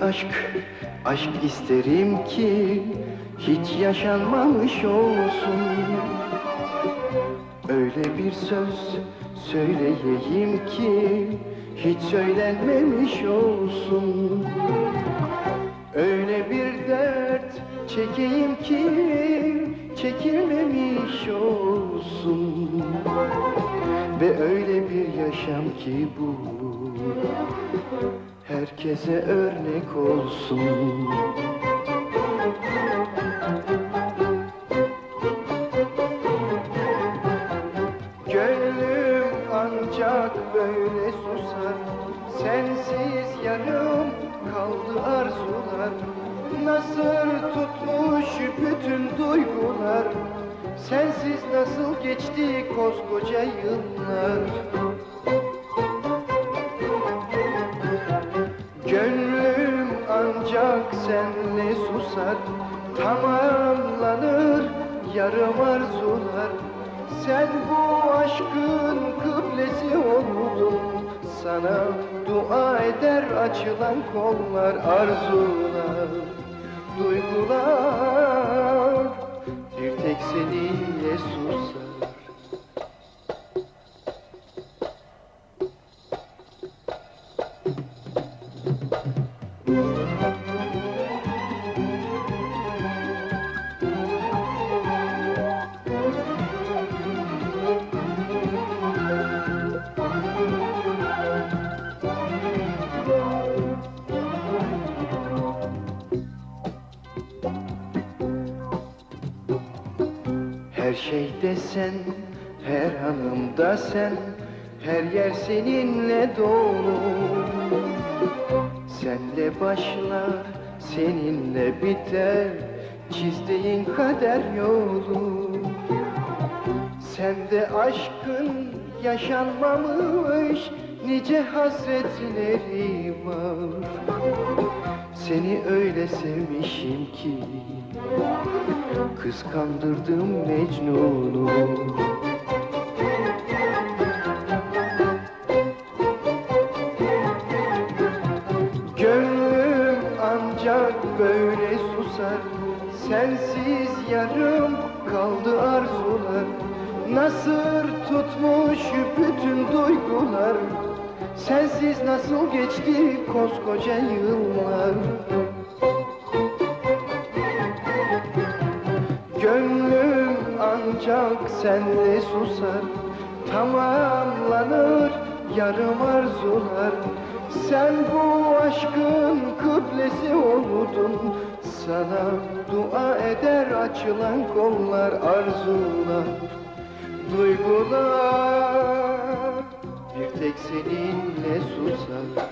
aşk, aşk isterim ki hiç yaşanmamış olsun. Öyle bir söz söyleyeyim ki hiç söylenmemiş olsun. Öyle bir dert çekeyim ki çekilmemiş olsun. Ve öyle bir yaşam ki bu herkese örnek olsun. Gönlüm ancak böyle susar. Sensiz yarım kaldı arzular. Nasır tutmuş bütün duygular. Sensiz nasıl geçti koskoca yıllar ancak senle susar Tamamlanır yarım arzular. Sen bu aşkın kıblesi oldun Sana dua eder açılan kollar Arzular, duygular Her şeyde sen, her anımda sen, her yer seninle dolu. Senle başlar, seninle biter, çizdiğin kader yolu. Sende aşkın yaşanmamış nice hasretleri var. Seni öyle sevmişim ki Kıskandırdım Mecnun'u. Gönlüm ancak böyle susar Sensiz yarım kaldı arzular. Nasır tutmuş bütün duygular Sensiz nasıl geçti koskoca yıllar? Gönlüm ancak senle susar Tamamlanır yarım arzular. Sen bu aşkın kıblesi oldun Sana dua eder açılan kollar arzular. Duygular tek seninle susar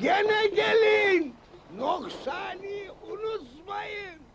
Gene gelin. Noksani unutmayın.